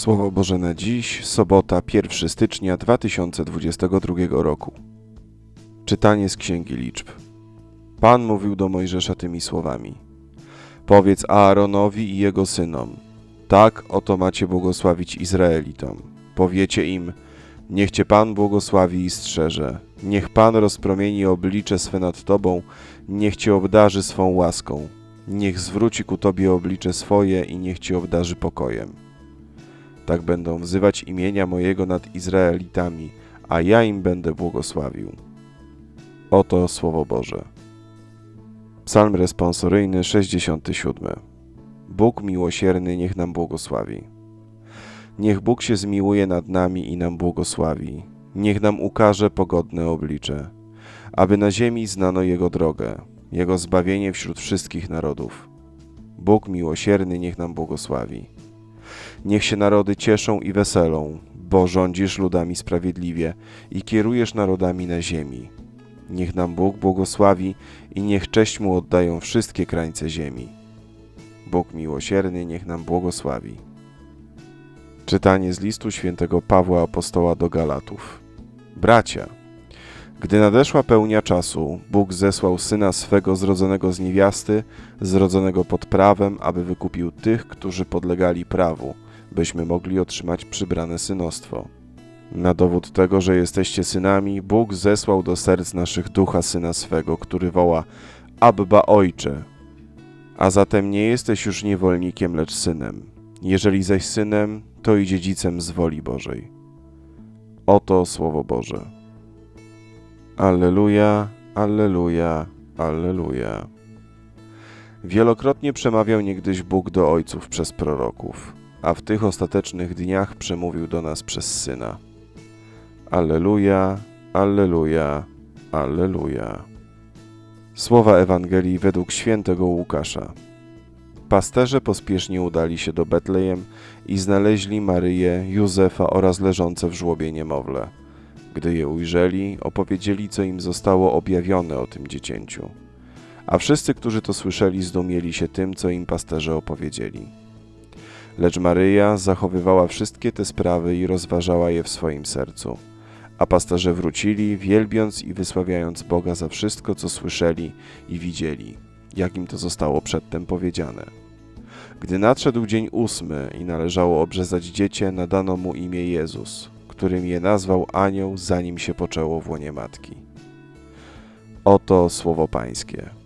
Słowo Boże na dziś, sobota 1 stycznia 2022 roku. Czytanie z Księgi Liczb. Pan mówił do Mojżesza tymi słowami. Powiedz Aaronowi i jego synom, tak oto macie błogosławić Izraelitom. Powiecie im, niech Cię Pan błogosławi i strzeże. Niech Pan rozpromieni oblicze swe nad Tobą, niech Cię obdarzy swą łaską. Niech zwróci ku Tobie oblicze swoje i niech Cię obdarzy pokojem. Tak będą wzywać imienia mojego nad Izraelitami, a ja im będę błogosławił. Oto Słowo Boże. Psalm responsoryjny 67. Bóg miłosierny niech nam błogosławi. Niech Bóg się zmiłuje nad nami i nam błogosławi. Niech nam ukaże pogodne oblicze, aby na ziemi znano Jego drogę, Jego zbawienie wśród wszystkich narodów. Bóg miłosierny niech nam błogosławi. Niech się narody cieszą i weselą, bo rządzisz ludami sprawiedliwie i kierujesz narodami na ziemi. Niech nam Bóg błogosławi i niech cześć Mu oddają wszystkie krańce ziemi. Bóg miłosierny niech nam błogosławi. Czytanie z listu świętego Pawła Apostoła do Galatów. Bracia, gdy nadeszła pełnia czasu, Bóg zesłał Syna swego zrodzonego z niewiasty, zrodzonego pod prawem, aby wykupił tych, którzy podlegali prawu, byśmy mogli otrzymać przybrane synostwo. Na dowód tego, że jesteście synami, Bóg zesłał do serc naszych ducha Syna swego, który woła Abba Ojcze. A zatem nie jesteś już niewolnikiem, lecz synem. Jeżeli zaś synem, to i dziedzicem z woli Bożej. Oto Słowo Boże. Alleluja, Alleluja, Alleluja. Wielokrotnie przemawiał niegdyś Bóg do ojców przez proroków, a w tych ostatecznych dniach przemówił do nas przez Syna. Alleluja, Alleluja, Alleluja. Słowa Ewangelii według świętego Łukasza. Pasterze pospiesznie udali się do Betlejem i znaleźli Maryję, Józefa oraz leżące w żłobie niemowlę. Gdy je ujrzeli, opowiedzieli, co im zostało objawione o tym dziecięciu. A wszyscy, którzy to słyszeli, zdumieli się tym, co im pasterze opowiedzieli. Lecz Maryja zachowywała wszystkie te sprawy i rozważała je w swoim sercu. A pasterze wrócili, wielbiąc i wysławiając Boga za wszystko, co słyszeli i widzieli, jak im to zostało przedtem powiedziane. Gdy nadszedł dzień ósmy i należało obrzezać dziecię, nadano mu imię Jezus, którym je nazwał anioł, zanim się poczęło w łonie matki. Oto słowo Pańskie.